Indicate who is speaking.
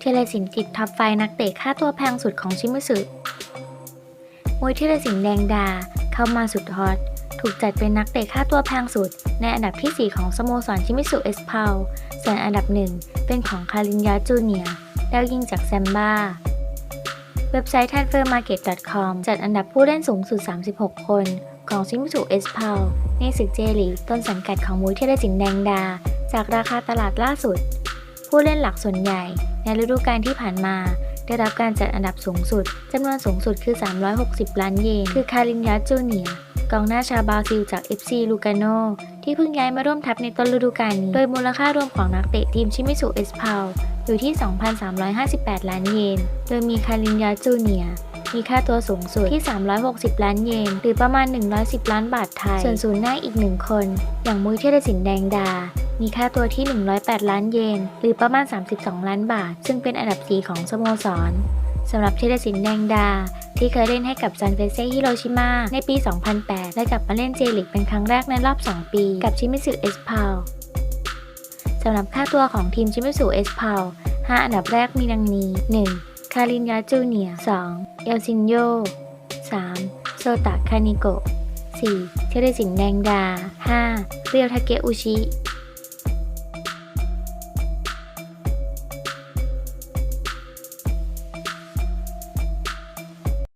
Speaker 1: เทเลสินติดท็อปไฟนักเตะค่าตัวแพงสุดของชิมิสึมวยเทเลสินแดงดาเข้ามาสุดฮอตถูกจัดเป็นนักเตะค่าตัวแพงสุด ในอันดับทีสี่4 ของสโมสรชิมิสุเอสพาวส่วนอันดับหนึ่งเป็นของคารินยาจูเนียดาวยิงจากแซมบ้า เว็บไซต์ transfermarket.com จัดอันดับผู้เล่นสูงสุด 36 คน ของชิมิสุเอสพาวในศึกเจลีต้นสังกัดของมุยเทเลสินแดงดา จากราคาตลาดล่าสุด ผู้เล่นหลักส่วนใหญ่ ในฤดูกาลที่ผ่านมา ได้รับการจัดอันดับสูงสุดจำนวนสูงสุดคือ 360 ล้านเยน คือคารินยาจูเนียกองหน้าชาวบราซิลจาก FC ลูกาโนที่เพิ่งย้ายมาร่วมทัพในต้นฤดูกาลนี้ โดยมูลค่ารวมของนักเตะทีมชิมิสุเอสพาวอยู่ที่ 2,358 ล้านเยน โดยมีคารินยาจูเนียมีค่าตัวสูงสุดที่ 360 ล้านเยน หรือประมาณ 110 ล้านบาทไทย ส่วนศูนย์หน้าอีกหนึ่งคน อย่างมุยเทเลสินแดงดา มีค่าตัวที่ 108 ล้านเยน หรือประมาณ 32 ล้านบาท ซึ่งเป็นอันดับ 4 ของสโมสรสำหรับเทเลสินแดงดา ที่เคยเล่นให้กับซันเฟเซ่ฮิโรชิมาในปี 2008 และกลับมาเล่นเจลิกเป็นครั้งแรกในรอบ 2 ปี กับชิมิสึเอสพาวสำหรับค่าตัวของทีมชิมิสึเอสพาว5อันดับแรกมีดังนี้ 1. คารินยาจูเนีย 2. เอลซินโย 3. โซตะคานิโก 4. เทเลสินแดงดา 5. เรียวทาเกะอุชิ